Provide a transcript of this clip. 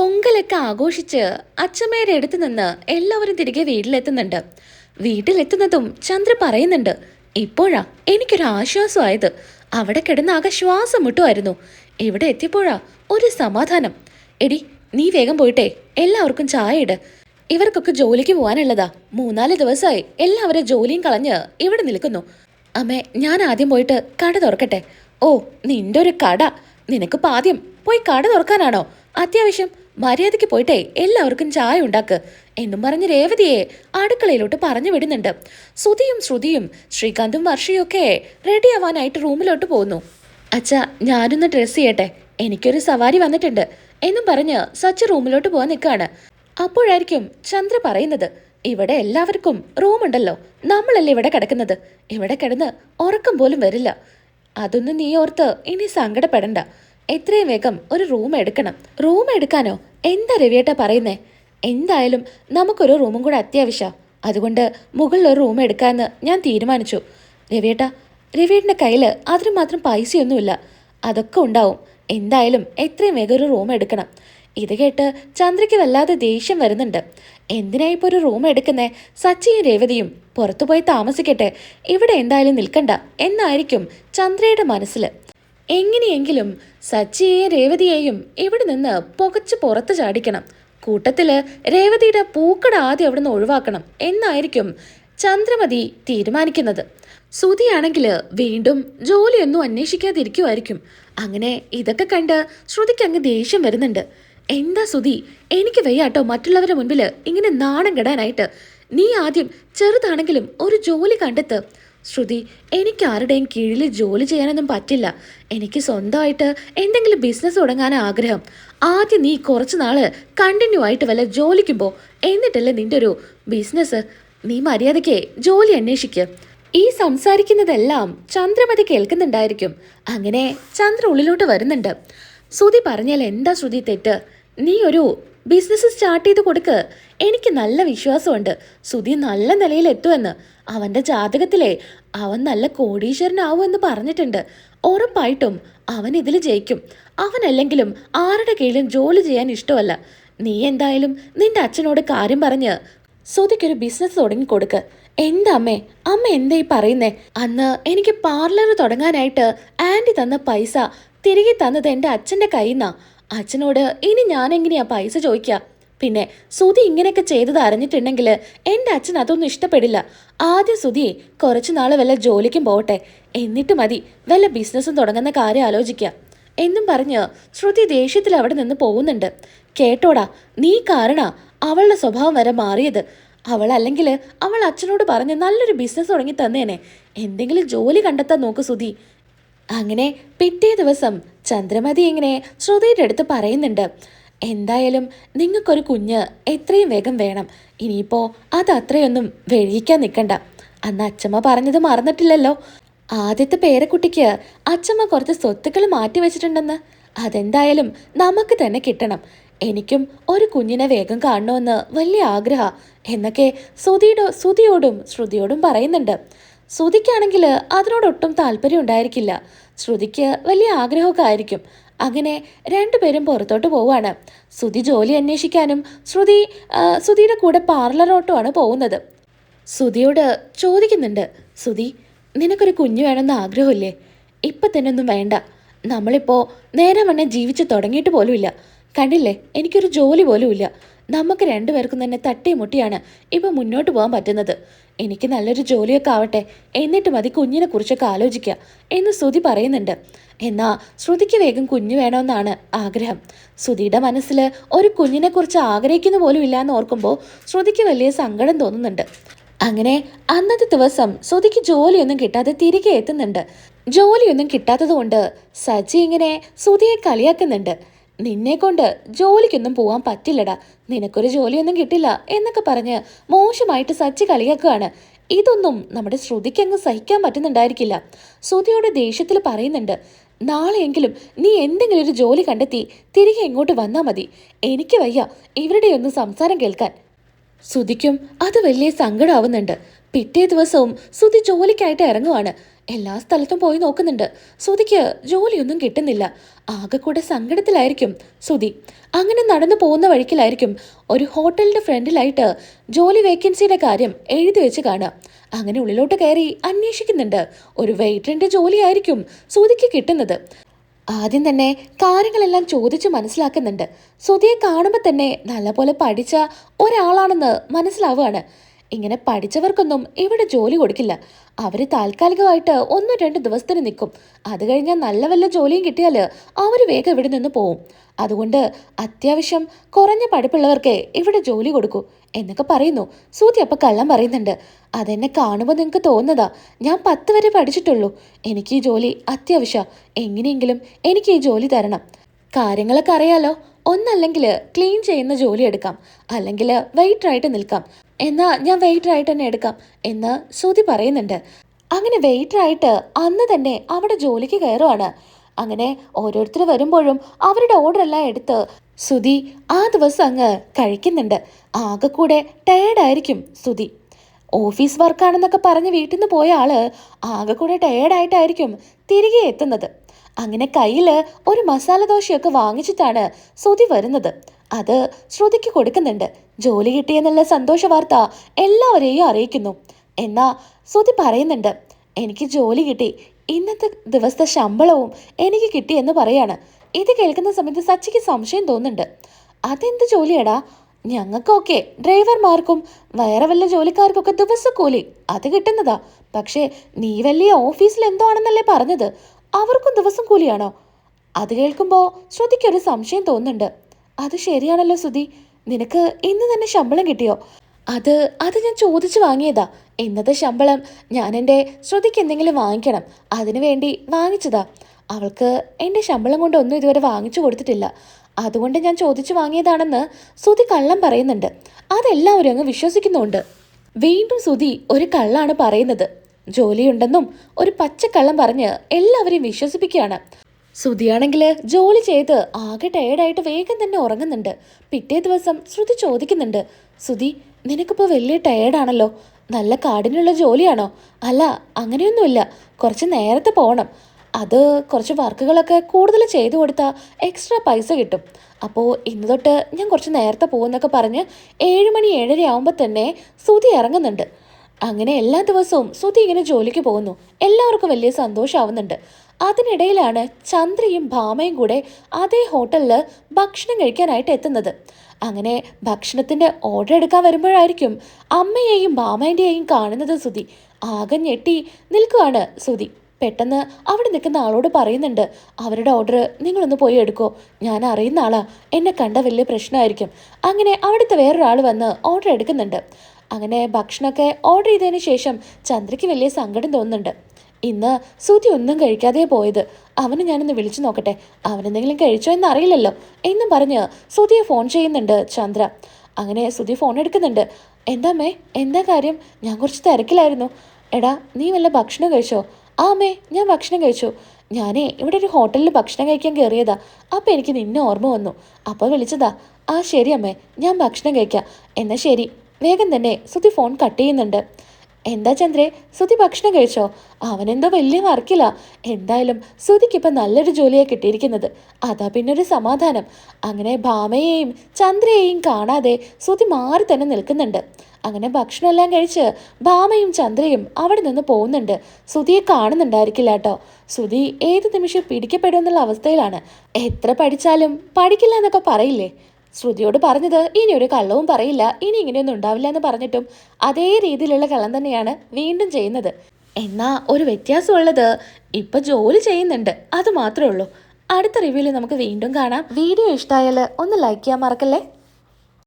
പൊങ്കലൊക്കെ ആഘോഷിച്ച് അച്ഛമ്മയുടെ അടുത്ത് നിന്ന് എല്ലാവരും തിരികെ വീട്ടിലെത്തുന്നുണ്ട്. വീട്ടിലെത്തുന്നതും ചന്ദ്ര പറയുന്നുണ്ട് ഇപ്പോഴാ എനിക്കൊരു ആശ്വാസമായത്. അവിടെ കിടന്ന് ആകെ ശ്വാസം മുട്ടുമായിരുന്നു. ഇവിടെ എത്തിയപ്പോഴാ ഒരു സമാധാനം. എടി നീ വേഗം പോയിട്ടെ എല്ലാവർക്കും ചായ ഇട്. ഇവർക്കൊക്കെ ജോലിക്ക് പോകാനുള്ളതാ മൂന്നാൽ ദിവസമായി എല്ലാവരും ജോലിയും കളഞ്ഞ് ഇവിടെ നിൽക്കുന്നു. അമ്മേ ഞാൻ ആദ്യം പോയിട്ട് കട തുറക്കട്ടെ. ഓ നിന്റെ ഒരു കട. നിനക്ക് പാദ്യം പോയി കട തുറക്കാനാണോ? അത്യാവശ്യം മര്യാദയ്ക്ക് പോയിട്ടേ എല്ലാവർക്കും ചായ ഉണ്ടാക്ക് എന്നും പറഞ്ഞ് രേവതിയെ അടുക്കളയിലോട്ട് പറഞ്ഞു വിടുന്നുണ്ട്. ശ്രുതിയും ശ്രുതിയും ശ്രീകാന്തും വർഷയും ഒക്കെ റെഡി ആവാനായിട്ട് റൂമിലോട്ട് പോകുന്നു. അച്ഛാ ഞാനൊന്ന് ഡ്രസ്സ് ചെയ്യട്ടെ. എനിക്കൊരു സവാരി വന്നിട്ടുണ്ട് എന്നും പറഞ്ഞ് സച്ച് റൂമിലോട്ട് പോകാൻ നിൽക്കുകയാണ്. അപ്പോഴായിരിക്കും ചന്ദ്ര പറയുന്നത് ഇവിടെ എല്ലാവർക്കും റൂമുണ്ടല്ലോ. നമ്മളല്ലേ ഇവിടെ കിടക്കുന്നത്. ഇവിടെ കിടന്ന് ഉറക്കം പോലും വരില്ല. അതൊന്നും നീ ഓർത്ത് ഇനി സങ്കടപ്പെടണ്ട. എത്രയും വേഗം ഒരു റൂം എടുക്കണം. റൂം എടുക്കാനോ? എന്താ രവിയേട്ട പറയുന്നേ? എന്തായാലും നമുക്കൊരു റൂമും കൂടെ അത്യാവശ്യമാണ് അതുകൊണ്ട് മുകളിൽ ഒരു റൂം എടുക്കാമെന്ന് ഞാൻ തീരുമാനിച്ചു. രവിയേട്ട രവിയേട്ടന്റെ കയ്യിൽ അതിന് മാത്രം പൈസയൊന്നുമില്ല. അതൊക്കെ ഉണ്ടാവും. എന്തായാലും എത്രയും വേഗം ഒരു റൂം എടുക്കണം. ഇത് കേട്ട് ചന്ദ്രയ്ക്ക് വല്ലാതെ ദേഷ്യം വരുന്നുണ്ട്. എന്തിനാ ഇപ്പോൾ ഒരു റൂം എടുക്കുന്നേ? സച്ചിയും രേവതിയും പുറത്തുപോയി താമസിക്കട്ടെ. ഇവിടെ എന്തായാലും നിൽക്കണ്ട. എന്നായിരിക്കും ചന്ദ്രയുടെ മനസ്സിൽ എങ്ങനെയെങ്കിലും സച്ചിയെയും രേവതിയെയും ഇവിടെ നിന്ന് പുകച്ചു പുറത്ത് ചാടിക്കണം. കൂട്ടത്തിൽ രേവതിയുടെ പൂക്കട ആദ്യം അവിടെ നിന്ന് ഒഴിവാക്കണം എന്നായിരിക്കും ചന്ദ്രമതി തീരുമാനിക്കുന്നത്. ശ്രുതിയാണെങ്കിൽ വീണ്ടും ജോലിയൊന്നും അന്വേഷിക്കാതിരിക്കുമായിരിക്കും അങ്ങനെ ഇതൊക്കെ കണ്ട് ശ്രുതിക്ക് അങ്ങ് ദേഷ്യം വരുന്നുണ്ട്. എന്താ ശ്രുതി എനിക്ക് വയ്യാട്ടോ മറ്റുള്ളവരുടെ മുൻപിൽ ഇങ്ങനെ നാണം കെടാനായിട്ട്? നീ ആദ്യം ചെറുതാണെങ്കിലും ഒരു ജോലി കണ്ടെത്ത്. ശ്രുതി എനിക്ക് ആരുടെയും കീഴിൽ ജോലി ചെയ്യാനൊന്നും പറ്റില്ല. എനിക്ക് സ്വന്തമായിട്ട് എന്തെങ്കിലും ബിസിനസ് തുടങ്ങാൻ ആഗ്രഹം. ആദ്യം നീ കുറച്ച് നാൾ കണ്ടിന്യൂ ആയിട്ട് വല്ല ജോലിക്ക് പോ. എന്നിട്ടല്ലേ നിന്റെ ഒരു ബിസിനസ് നീ മര്യാദയ്ക്ക് ജോലി അന്വേഷിക്കുക ഈ സംസാരിക്കുന്നതെല്ലാം ചന്ദ്രമതി കേൾക്കുന്നുണ്ടായിരിക്കും. അങ്ങനെ ചന്ദ്ര ഉള്ളിലോട്ട് വരുന്നുണ്ട്. ശ്രുതി പറഞ്ഞാൽ എന്താ ശ്രുതി തെറ്റ്? നീ ഒരു ബിസിനസ് സ്റ്റാർട്ട് ചെയ്ത് കൊടുക്ക്. എനിക്ക് നല്ല വിശ്വാസമുണ്ട്. സുധി നല്ല നിലയിൽ എത്തുമെന്ന്. അവന്റെ ജാതകത്തിലെ അവൻ നല്ല കോടീശ്വരനാവുമെന്ന് പറഞ്ഞിട്ടുണ്ട്. ഉറപ്പായിട്ടും അവൻ ഇതിൽ ജയിക്കും. അവനല്ലെങ്കിലും ആരുടെ കീഴിലും ജോലി ചെയ്യാൻ ഇഷ്ടമല്ല. നീ എന്തായാലും നിന്റെ അച്ഛനോട് കാര്യം പറഞ്ഞ് സുധിക്കൊരു ബിസിനസ് തുടങ്ങി കൊടുക്ക്. എന്താ അമ്മേ? അമ്മ എന്താ ഈ പറയുന്നേ? അന്ന് എനിക്ക് പാർലർ തുടങ്ങാനായിട്ട് ആന്റി തന്ന പൈസ തിരികെ തന്നത് എന്റെ അച്ഛന്റെ കയ്യിൽ നിന്നാ അച്ഛനോട് ഇനി ഞാൻ എങ്ങനെയാ പൈസ ചോദിക്കുക പിന്നെ സുധി ഇങ്ങനെയൊക്കെ ചെയ്തത് അറിഞ്ഞിട്ടുണ്ടെങ്കിൽ എന്റെ അച്ഛൻ അതൊന്നും ഇഷ്ടപ്പെടില്ല. ആദ്യം സുധി കുറച്ചു നാൾ വല്ല ജോലിക്കും പോകട്ടെ. എന്നിട്ട് മതി വല്ല ബിസിനസ്സും തുടങ്ങുന്ന കാര്യം ആലോചിക്കുക എന്നും പറഞ്ഞ് ശ്രുതി ദേഷ്യത്തിൽ അവിടെ നിന്ന് പോകുന്നുണ്ട്. കേട്ടോടാ നീ കാരണ അവളുടെ സ്വഭാവം വരെ മാറിയത്. അവൾ അല്ലെങ്കിൽ അവൾ അച്ഛനോട് പറഞ്ഞ് നല്ലൊരു ബിസിനസ് തുടങ്ങി തന്നേനെ. എന്തെങ്കിലും ജോലി കണ്ടെത്താൻ നോക്ക് സുധി. അങ്ങനെ പിറ്റേ ദിവസം ചന്ദ്രമതി ഇങ്ങനെ ശ്രുതിയുടെ അടുത്ത് പറയുന്നുണ്ട്. എന്തായാലും നിങ്ങൾക്കൊരു കുഞ്ഞ് എത്രയും വേഗം വേണം. ഇനിയിപ്പോൾ അത് അത്രയൊന്നും വെഴിയിക്കാൻ നിൽക്കണ്ട. അന്ന് അച്ചമ്മ പറഞ്ഞത് മറന്നിട്ടില്ലല്ലോ. ആദ്യത്തെ പേരക്കുട്ടിക്ക് അച്ചമ്മ കുറച്ച് സ്വത്തുക്കൾ മാറ്റി വെച്ചിട്ടുണ്ടെന്ന്. അതെന്തായാലും നമുക്ക് തന്നെ കിട്ടണം. എനിക്കും ഒരു കുഞ്ഞിനെ വേഗം കാണണമെന്ന് വലിയ ആഗ്രഹ എന്നൊക്കെ ശ്രുതിയുടെ ശ്രുതിയോടും ശ്രുതിയോടും പറയുന്നുണ്ട്. ശ്രുതിക്കാണെങ്കിൽ അതിനോടൊട്ടും താല്പര്യം ഉണ്ടായിരിക്കില്ല. ശ്രുതിക്ക് വലിയ ആഗ്രഹമൊക്കെ ആയിരിക്കും. അങ്ങനെ രണ്ടുപേരും പുറത്തോട്ട് പോവാണ് ശ്രുതി ജോലി അന്വേഷിക്കാനും ശ്രുതി ശ്രുതിയുടെ കൂടെ പാർലറോട്ടുമാണ് പോകുന്നത്. ശ്രുതിയോട് ചോദിക്കുന്നുണ്ട് ശ്രുതി നിനക്കൊരു കുഞ്ഞു വേണമെന്ന് ആഗ്രഹമില്ലേ? ഇപ്പം തന്നെ ഒന്നും വേണ്ട. നമ്മളിപ്പോൾ നേരെ വണ്ണം ജീവിച്ച് തുടങ്ങിയിട്ട് പോലുമില്ല. കണ്ടില്ലേ? എനിക്കൊരു ജോലി പോലുമില്ല. നമുക്ക് രണ്ടുപേർക്കും തന്നെ തട്ടിമുട്ടിയാണ് ഇപ്പം മുന്നോട്ട് പോകാൻ പറ്റുന്നത്. എനിക്ക് നല്ലൊരു ജോലിയൊക്കെ ആവട്ടെ. എന്നിട്ട് മതി കുഞ്ഞിനെ കുറിച്ചൊക്കെ ആലോചിക്കുക എന്ന് ശ്രുതി പറയുന്നുണ്ട്. എന്നാ ശ്രുതിക്ക് വേഗം കുഞ്ഞു വേണമെന്നാണ് ആഗ്രഹം. ശ്രുതിയുടെ മനസ്സിൽ ഒരു കുഞ്ഞിനെ കുറിച്ച് ആഗ്രഹിക്കുന്ന പോലും ഇല്ലാന്ന് ഓർക്കുമ്പോൾ ശ്രുതിക്ക് വലിയ സങ്കടം തോന്നുന്നുണ്ട്. അങ്ങനെ അന്നത്തെ ദിവസം ശ്രുതിക്ക് ജോലിയൊന്നും കിട്ടാതെ തിരികെ എത്തുന്നുണ്ട്. ജോലിയൊന്നും കിട്ടാത്തത് കൊണ്ട് സജി ഇങ്ങനെ ശ്രുതിയെ കളിയാക്കുന്നുണ്ട്. നിന്നെ കൊണ്ട് ജോലിക്കൊന്നും പോവാൻ പറ്റില്ലടാ. നിനക്കൊരു ജോലിയൊന്നും കിട്ടില്ല എന്നൊക്കെ പറഞ്ഞ് മോശമായിട്ട് സച്ചി കളിയാക്കുകയാണ്. ഇതൊന്നും നമ്മുടെ ശ്രുതിക്ക് അങ്ങ് സഹിക്കാൻ പറ്റുന്നുണ്ടായിരിക്കില്ല. ശ്രുതിയോട് ദേഷ്യത്തിൽ പറയുന്നുണ്ട് നാളെയെങ്കിലും നീ എന്തെങ്കിലും ഒരു ജോലി കണ്ടെത്തി തിരികെ ഇങ്ങോട്ട് വന്നാൽ മതി. എനിക്ക് വയ്യ ഇവരുടെയൊന്നും സംസാരം കേൾക്കാൻ. ശ്രുതിക്കും അത് വലിയ സങ്കടമാവുന്നുണ്ട് പിറ്റേ ദിവസവും ശ്രുതി ജോലിക്കായിട്ട് ഇറങ്ങുവാണ്. എല്ലാ സ്ഥലത്തും പോയി നോക്കുന്നുണ്ട്. സുതിക്ക് ജോലിയൊന്നും കിട്ടുന്നില്ല. ആകെ കൂടെ സങ്കടത്തിലായിരിക്കും സുതി അങ്ങനെ നടന്നു പോകുന്ന വഴിക്കിലായിരിക്കും ഒരു ഹോട്ടലിന്റെ ഫ്രണ്ടിലായിട്ട് ജോലി വേക്കൻസിയുടെ കാര്യം എഴുതി വെച്ച് കാണുക. അങ്ങനെ ഉള്ളിലോട്ട് കയറി അന്വേഷിക്കുന്നുണ്ട്. ഒരു വെയിറ്ററിന്റെ ജോലിയായിരിക്കും സുതിക്ക് കിട്ടുന്നത്. ആദ്യം തന്നെ കാര്യങ്ങളെല്ലാം ചോദിച്ച് മനസ്സിലാക്കുന്നുണ്ട്. സുതിയെ കാണുമ്പോൾ തന്നെ നല്ലപോലെ പഠിച്ച ഒരാളാണെന്ന് മനസ്സിലാവുകയാണ്. ഇങ്ങനെ പഠിച്ചവർക്കൊന്നും ഇവിടെ ജോലി കൊടുക്കില്ല. അവർ താൽക്കാലികമായിട്ട് ഒന്നും രണ്ട് ദിവസത്തിന് നിൽക്കും. അത് കഴിഞ്ഞാൽ നല്ല വല്ല ജോലിയും കിട്ടിയാൽ അവർ വേഗം ഇവിടെ നിന്ന് പോവും. അതുകൊണ്ട് അത്യാവശ്യം കുറഞ്ഞ പഠിപ്പുള്ളവർക്കേ ഇവിടെ ജോലി കൊടുക്കൂ എന്നൊക്കെ പറയുന്നു. സൂതി അപ്പം കള്ളം പറയുന്നുണ്ട്. അതെന്നെ കാണുമ്പോൾ നിങ്ങൾക്ക് തോന്നുന്നതാ. ഞാൻ പത്ത് വരെ പഠിച്ചിട്ടുള്ളൂ. എനിക്ക് ഈ ജോലി അത്യാവശ്യം. എങ്ങനെയെങ്കിലും എനിക്ക് ഈ ജോലി തരണം. കാര്യങ്ങളൊക്കെ അറിയാലോ. ഒന്നല്ലെങ്കിൽ ക്ലീൻ ചെയ്യുന്ന ജോലി എടുക്കാം. അല്ലെങ്കിൽ വെയിറ്റർ ആയിട്ട് നിൽക്കാം. എന്നാ ഞാൻ വെയിറ്റർ വെയിറ്ററായിട്ട് തന്നെ എടുക്കാം എന്ന് ശ്രുതി പറയുന്നുണ്ട്. അങ്ങനെ വെയിറ്റർ ആയിട്ട് അന്ന് തന്നെ അവിടെ ജോലിക്ക് കയറുവാണ്. അങ്ങനെ ഓരോരുത്തർ വരുമ്പോഴും അവരുടെ ഓർഡർ എല്ലാം എടുത്ത് സുതി ആ ദിവസം അങ്ങ് കഴിക്കുന്നുണ്ട്. ആകെ കൂടെ ടയേർഡായിരിക്കും സുതി ഓഫീസ് വർക്കാണെന്നൊക്കെ പറഞ്ഞ് വീട്ടിൽ നിന്ന് പോയ ആൾ ആകെ കൂടെ ടയേർഡായിട്ടായിരിക്കും തിരികെ എത്തുന്നത്. അങ്ങനെ കയ്യിൽ ഒരു മസാല ദോശയൊക്കെ വാങ്ങിച്ചിട്ടാണ് ശ്രുതി വരുന്നത്. അത് ശ്രുതിക്ക് കൊടുക്കുന്നുണ്ട്. ജോലി കിട്ടിയെന്നുള്ള സന്തോഷ വാർത്ത എല്ലാവരെയും അറിയിക്കുന്നു. എന്നാ ശ്രുതി പറയുന്നുണ്ട് എനിക്ക് ജോലി കിട്ടി. ഇന്നത്തെ ദിവസത്തെ ശമ്പളവും എനിക്ക് കിട്ടി എന്ന് പറയാണ്. ഇത് കേൾക്കുന്ന സമയത്ത് സച്ചിക്ക് സംശയം തോന്നുന്നുണ്ട്. അതെന്ത് ജോലിയടാ? ഞങ്ങൾക്കൊക്കെ ഡ്രൈവർമാർക്കും വേറെ വല്ല ജോലിക്കാർക്കൊക്കെ ദിവസക്കൂലി. അത് കിട്ടുന്നതാ. പക്ഷേ നീ വലിയ ഓഫീസിൽ എന്തോ ആണെന്നല്ലേ പറഞ്ഞത്. അവർക്കും ദിവസം കൂലിയാണോ? അത് കേൾക്കുമ്പോൾ ശ്രുതിക്കൊരു സംശയം തോന്നുന്നുണ്ട്. അത് ശരിയാണല്ലോ ശ്രുതി. നിനക്ക് ഇന്ന് തന്നെ ശമ്പളം കിട്ടിയോ? അത് അത് ഞാൻ ചോദിച്ചു വാങ്ങിയതാ. ഇന്നത്തെ ശമ്പളം ഞാൻ എന്റെ ശ്രുതിക്ക് എന്തെങ്കിലും വാങ്ങിക്കണം. അതിനു വേണ്ടി വാങ്ങിച്ചതാ. അവൾക്ക് എന്റെ ശമ്പളം കൊണ്ടൊന്നും ഇതുവരെ വാങ്ങിച്ചു കൊടുത്തിട്ടില്ല. അതുകൊണ്ട് ഞാൻ ചോദിച്ചു വാങ്ങിയതാണെന്ന് ശ്രുതി കള്ളം പറയുന്നുണ്ട്. അതെല്ലാവരും അങ്ങ് വിശ്വസിക്കുന്നുണ്ട്. വീണ്ടും ശ്രുതി ഒരു കള്ളാണ് പറയുന്നത്. ജോലിയുണ്ടെന്നും ഒരു പച്ചക്കള്ളം പറഞ്ഞ് എല്ലാവരെയും വിശ്വസിപ്പിക്കുകയാണ്. ശ്രുതിയാണെങ്കിൽ ജോലി ചെയ്ത് ആകെ ടയേർഡായിട്ട് വേഗം തന്നെ ഉറങ്ങുന്നുണ്ട്. പിറ്റേ ദിവസം ശ്രുതി ചോദിക്കുന്നുണ്ട് ശ്രുതി നിനക്കിപ്പോൾ വലിയ ടയേർഡാണല്ലോ നല്ല കാടിനുള്ള ജോലിയാണോ? അല്ല അങ്ങനെയൊന്നുമില്ല. കുറച്ച് നേരത്തെ പോകണം. അത് കുറച്ച് വർക്കുകളൊക്കെ കൂടുതൽ ചെയ്തു കൊടുത്താൽ എക്സ്ട്രാ പൈസ കിട്ടും. അപ്പോൾ ഇന്ന് തൊട്ട് ഞാൻ കുറച്ച് നേരത്തെ പോകുന്നൊക്കെ പറഞ്ഞ് ഏഴ് മണി ഏഴര ആകുമ്പോൾ തന്നെ ശ്രുതി ഇറങ്ങുന്നുണ്ട്. അങ്ങനെ എല്ലാ ദിവസവും സുധി ഇങ്ങനെ ജോലിക്ക് പോകുന്നു. എല്ലാവർക്കും വലിയ സന്തോഷമാവുന്നുണ്ട് അതിനിടയിലാണ് ചന്ദ്രയും ഭാമയും കൂടെ അതേ ഹോട്ടലിൽ ഭക്ഷണം കഴിക്കാനായിട്ട് എത്തുന്നത്. അങ്ങനെ ഭക്ഷണത്തിന്റെ ഓർഡർ എടുക്കാൻ വരുമ്പോഴായിരിക്കും അമ്മയെയും ഭാമേന്റെയും കാണുന്നത് സുധി ആകെ ഞെട്ടി നിൽക്കുകയാണ് സുധി പെട്ടെന്ന് അവിടെ നിൽക്കുന്ന ആളോട് പറയുന്നുണ്ട് അവരുടെ ഓർഡർ നിങ്ങളൊന്ന് പോയി എടുക്കോ. ഞാൻ അറിയുന്ന ആളാ. എന്നെ കണ്ട വലിയ പ്രശ്നമായിരിക്കും. അങ്ങനെ അവിടുത്തെ വേറൊരാൾ വന്ന് ഓർഡർ എടുക്കുന്നുണ്ട്. അങ്ങനെ ഭക്ഷണമൊക്കെ ഓർഡർ ചെയ്തതിന് ശേഷം ചന്ദ്രയ്ക്ക് വലിയ സങ്കടം തോന്നുന്നുണ്ട്. ഇന്ന് സൂതി ഒന്നും കഴിക്കാതെ പോയത്. അവന് ഞാനൊന്ന് വിളിച്ചു നോക്കട്ടെ. അവനെന്തെങ്കിലും കഴിച്ചോ എന്ന് അറിയില്ലല്ലോ എന്നും പറഞ്ഞ് സുതിയെ ഫോൺ ചെയ്യുന്നുണ്ട് ചന്ദ്ര. അങ്ങനെ സുതി ഫോൺ എടുക്കുന്നുണ്ട്. എന്താ മേ എന്താ കാര്യം? ഞാൻ കുറച്ച് തിരക്കിലായിരുന്നു. എടാ നീ വല്ല ഭക്ഷണം കഴിച്ചോ? ആ മേ ഞാൻ ഭക്ഷണം കഴിച്ചു. ഞാനേ ഇവിടെ ഒരു ഹോട്ടലിൽ ഭക്ഷണം കഴിക്കാൻ കയറിയതാ അപ്പം എനിക്ക് നിന്നെ ഓർമ്മ വന്നു. അപ്പോൾ വിളിച്ചതാ ആ ശരി അമ്മേ ഞാൻ ഭക്ഷണം കഴിക്കാം. എന്നാൽ ശരി. വേഗം തന്നെ ശ്രുതി ഫോൺ കട്ട് ചെയ്യുന്നുണ്ട്. എന്താ ചന്ദ്രേ ശ്രുതി ഭക്ഷണം കഴിച്ചോ? അവനെന്തോ വലിയ വർക്കില്ല എന്തായാലും സുതിക്ക് ഇപ്പം നല്ലൊരു ജോലിയാണ് കിട്ടിയിരിക്കുന്നത്. അതാ പിന്നെ ഒരു സമാധാനം. അങ്ങനെ ഭാമയെയും ചന്ദ്രയെയും കാണാതെ ശ്രുതി മാറി തന്നെ നിൽക്കുന്നുണ്ട്. അങ്ങനെ ഭക്ഷണമെല്ലാം കഴിച്ച് ഭാമയും ചന്ദ്രയും അവിടെ നിന്ന് പോകുന്നുണ്ട്. സുധിയെ കാണുന്നുണ്ടായിരിക്കില്ല കേട്ടോ. സുധി ഏത് നിമിഷം പിടിക്കപ്പെടുമെന്നുള്ള അവസ്ഥയിലാണ്. എത്ര പഠിച്ചാലും പഠിക്കില്ല എന്നൊക്കെ പറയില്ലേ? ശ്രുതിയോട് പറഞ്ഞത് ഇനി ഒരു കള്ളവും പറയില്ല. ഇനി ഇങ്ങനെയൊന്നും ഉണ്ടാവില്ല എന്ന് പറഞ്ഞിട്ടും അതേ രീതിയിലുള്ള കള്ളം തന്നെയാണ് വീണ്ടും ചെയ്യുന്നത്. എന്നാ ഒരു വ്യത്യാസമുള്ളത് ഇപ്പൊ ജോലി ചെയ്യുന്നുണ്ട്. അത് മാത്രമേ ഉള്ളൂ. അടുത്ത റിവ്യൂവിൽ നമുക്ക് വീണ്ടും കാണാം. വീഡിയോ ഇഷ്ടമായാൽ ഒന്ന് ലൈക്ക് ചെയ്യാൻ മറക്കല്ലേ?